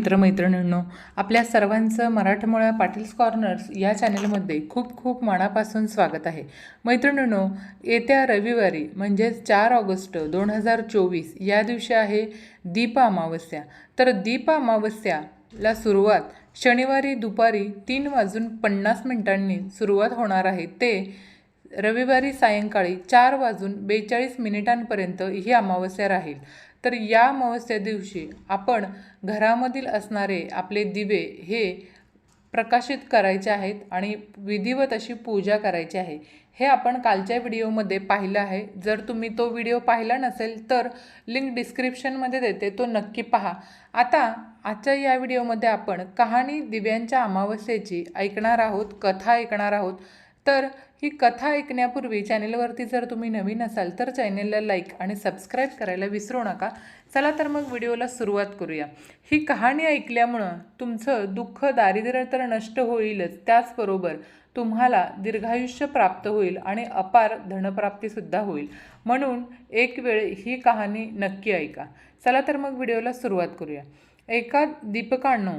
मित्रमैत्रिणींनो आपल्या सर्वांचं मराठमोळ्या पाटील्स कॉर्नर्स या चॅनलमध्ये खूप खूप मनापासून स्वागत आहे. मैत्रिणींनो येत्या रविवारी म्हणजेच चार ऑगस्ट दोन हजार चोवीस या दिवशी आहे दीप अमावस्या. तर दीप अमावस्याला सुरुवात शनिवारी दुपारी तीन वाजून पन्नास मिनिटांनी सुरुवात होणार आहे. ते रविवारी सायंकाळी चार वाजून बेचाळीस मिनिटांपर्यंत ही अमावस्या राहील. तर या अमावस्या दिवशी आपण घरामधील असणारे आपले दिवे हे प्रकाशित करायचे आहेत आणि विधिवत अशी पूजा करायची आहे. हे आपण कालच्या व्हिडिओमध्ये पाहिलं आहे. जर तुम्ही तो व्हिडिओ पाहिला नसेल तर लिंक डिस्क्रिप्शनमध्ये देते तो नक्की पहा. आता आजच्या या व्हिडिओमध्ये आपण कहाणी दिव्यांच्या अमावस्येची ऐकणार आहोत कथा ऐकणार आहोत. तर ही कथा ऐकण्यापूर्वी चॅनेलवरती जर तुम्ही नवीन असाल तर चॅनेलला लाईक आणि सबस्क्राईब करायला विसरू नका. चला तर मग व्हिडिओला सुरुवात करूया. ही कहाणी ऐकल्यामुळं तुमचं दुःख दारिद्र्य तर नष्ट होईलच. त्याचबरोबर तुम्हाला दीर्घायुष्य प्राप्त होईल आणि अपार धनप्राप्तीसुद्धा होईल. म्हणून एक वेळ ही कहाणी नक्की ऐका. चला तर मग व्हिडिओला सुरुवात करूया. एका दीपकांनो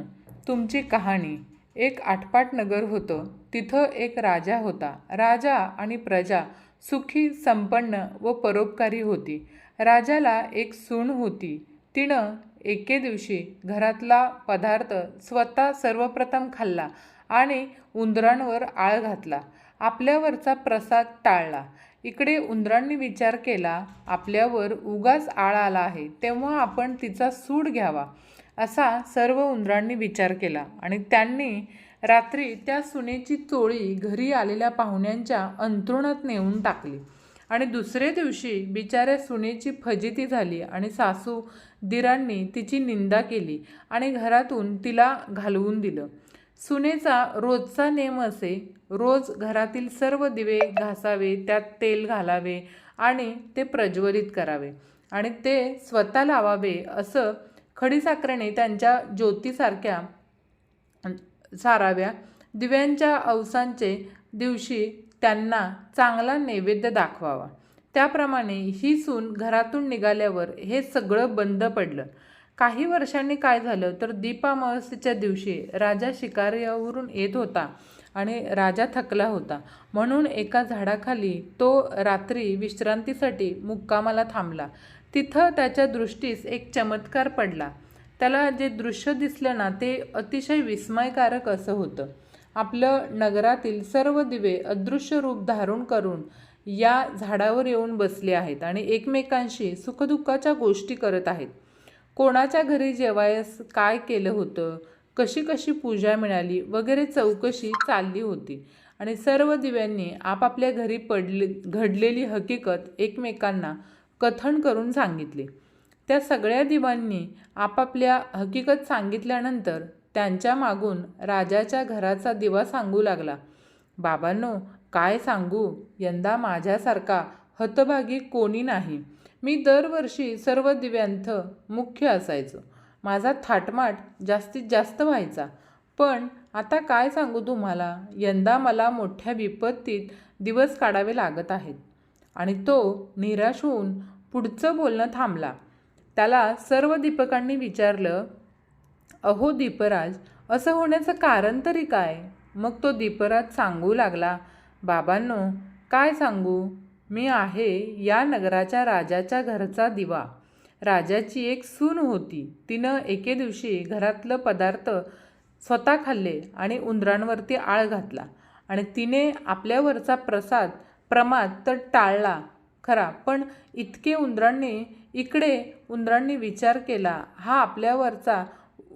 तुमची कहाणी. एक आटपाट नगर होतं. तिथं एक राजा होता. राजा आणि प्रजा सुखी संपन्न व परोपकारी होती. राजाला एक सून होती. तिनं एके दिवशी घरातला पदार्थ स्वतः सर्वप्रथम खाल्ला आणि उंदरांवर आळ घातला. आपल्यावरचा प्रसाद टाळला. इकडे उंदरांनी विचार केला आपल्यावर उगाच आळ आला आहे. तेव्हा आपण तिचा सूड घ्यावा. असा सर्व उंदरांनी विचार केला आणि त्यांनी रात्री त्या सुनेची चोळी घरी आलेल्या पाहुण्यांच्या अंतरुणात नेऊन टाकली. आणि दुसरे दिवशी बिचाऱ्या सुनेची फजिती झाली आणि सासू दिरांनी तिची निंदा केली आणि घरातून तिला घालवून दिलं. सुनेचा रोजचा नेम असे रोज घरातील सर्व दिवे घासावे त्यात तेल घालावे आणि ते प्रज्वलित करावे आणि ते स्वतः लावावे असं खडीसाखरेने त्यांच्या ज्योतीसारख्या साराव्या दिव्यांच्या अवसांचे दिवशी त्यांना चांगला नैवेद्य दाखवावा. त्याप्रमाणे ही सून घरातून निघाल्यावर हे सगळं बंद पडलं. काही वर्षांनी काय झालं तर दीपामावस्येच्या दिवशी राजा शिकारीवरून येत होता आणि राजा थकला होता. म्हणून एका झाडाखाली तो रात्री विश्रांतीसाठी मुक्कामाला थांबला. तिथं त्याच्या दृष्टीस एक चमत्कार पडला. त्याला जे दृश्य दिसलं ना ते अतिशय विस्मयकारक असं होतं. आपलं नगरातील सर्व दिवे अदृश्य रूप धारण करून या झाडावर येऊन बसले आहेत आणि एकमेकांशी सुखदुःखाच्या गोष्टी करत आहेत. कोणाच्या घरी जेवायस काय केलं होतं कशी कशी पूजा मिळाली वगैरे चौकशी चालली होती. आणि सर्व दिव्यांनी आपापल्या घरी पडले घडलेली हकीकत एकमेकांना कथन करून सांगितले. त्या सगळ्या दिवांनी आपापल्या हकीकत सांगितल्यानंतर त्यांच्या मागून राजाच्या घराचा दिवा सांगू लागला. बाबांनो काय सांगू? यंदा माझ्यासारखा हतभागी कोणी नाही. मी दरवर्षी सर्व दिव्यांथ मुख्य असायचो. माझा थाटमाट जास्तीत जास्त व्हायचा. पण आता काय सांगू तुम्हाला? यंदा मला मोठ्या विपत्तीत दिवस काढावे लागत आहेत. आणि तो निराश होऊन पुढचं बोलणं थांबला. त्याला सर्व दीपकांनी विचारलं अहो दीपराज असं होण्याचं कारण तरी काय? मग तो दीपराज सांगू लागला बाबांनो काय सांगू? मी आहे या नगराच्या राजाच्या घरचा दिवा. राजाची एक सून होती. तिनं एके दिवशी घरातलं पदार्थ स्वतः खाल्ले आणि उंदरांवरती आळ घातला आणि तिने आपल्यावरचा प्रसाद प्रमाद तर टाळला खरा. पण इतके उंदरांनी इकडे उंदरांनी विचार केला हा आपल्यावरचा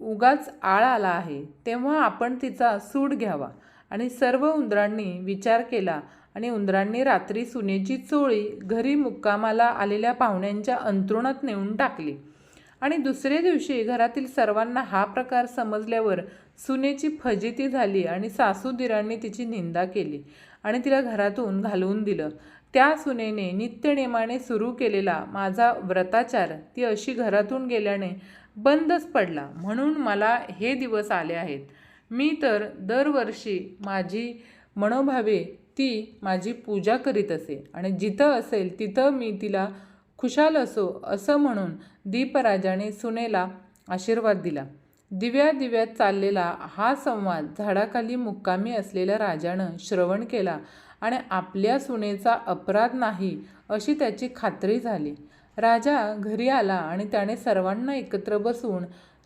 उगाच आळ आला आहे. तेव्हा आपण तिचा सूड घ्यावा. आणि सर्व उंदरांनी विचार केला आणि उंदरांनी रात्री सुनेची चोळी घरी मुक्कामाला आलेल्या पाहुण्यांच्या अंतरुणात नेऊन टाकली. आणि दुसऱ्या दिवशी घरातील सर्वांना हा प्रकार समजल्यावर सुनेची फजिती झाली आणि सासूदिरांनी तिची निंदा केली आणि तिला घरातून घालवून दिलं. त्या सुनेने नित्यनेमाने सुरू केलेला माझा व्रताचार ती अशी घरातून गेल्याने बंदच पडला. म्हणून मला हे दिवस आले आहेत. मी तर दरवर्षी माझी मनोभावे ती माझी पूजा करीत असे आणि जिथं असेल तिथं मी तिला खुशाल असो असं म्हणून दीपराजाने सुनेला आशीर्वाद दिला. दिव्या दिव्यात चाललेला हा संवाद झाडाखाली मुक्कामी असलेल्या राजानं श्रवण केला आणि आपल्या सुनेचा अपराध नाही अशी त्याची खात्री झाली. राजा घरी आला आणि त्याने सर्वांना एकत्र बसवून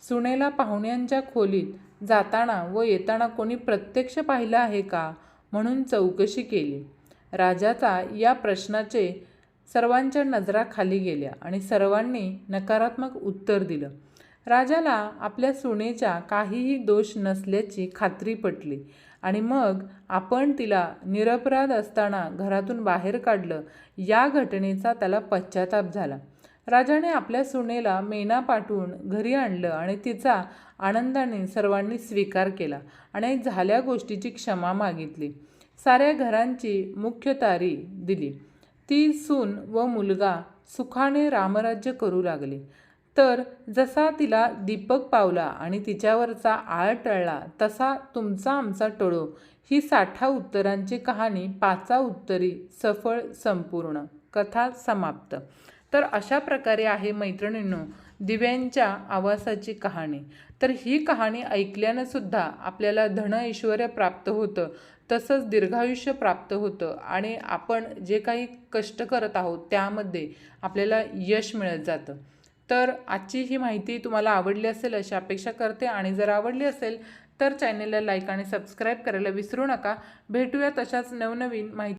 सुनेला पाहुण्यांच्या खोलीत जाताना व येताना कोणी प्रत्यक्ष पाहिलं आहे का म्हणून चौकशी केली. राजाचा या प्रश्नाचे सर्वांच्या नजरा खाली गेल्या आणि सर्वांनी नकारात्मक उत्तर दिलं. राजाला आपल्या सुनेच्या काहीही दोष नसल्याची खात्री पटली. आणि मग आपण तिला निरपराध असताना घरातून बाहेर काढलं. या घटनेचा त्याला पश्चाताप झाला. राजाने आपल्या सुनेला मेना पाठवून घरी आणलं आणि तिचा आनंदाने सर्वांनी स्वीकार केला आणि झाल्या गोष्टीची क्षमा मागितली. साऱ्या घरांची मुख्य तारी दिली. ती सून व मुलगा सुखाने रामराज्य करू लागले. तर जसा तिला दीपक पावला आणि तिच्यावरचा आळ टळला तसा तुमचा आमचा टळो. ही साठा उत्तरांची कहाणी पाचा उत्तरी सफळ संपूर्ण. कथा समाप्त. तर अशा प्रकारे आहे मैत्रिणींनो दिव्यांच्या आवासाची कहाणी. तर ही कहाणी ऐकल्यानं सुद्धा आपल्याला धन ऐश्वर प्राप्त होतं तसंच दीर्घायुष्य प्राप्त होतं आणि आपण जे काही कष्ट करत आहोत त्यामध्ये आपल्याला यश मिळत जातं. तर आजची ही माहिती तुम्हाला आवडली असेल अशी अपेक्षा करते आणि जर आवडली असेल तर चॅनेलला लाईक आणि सबस्क्राईब करायला विसरू नका. भेटूया तशाच नवनवीन माहिती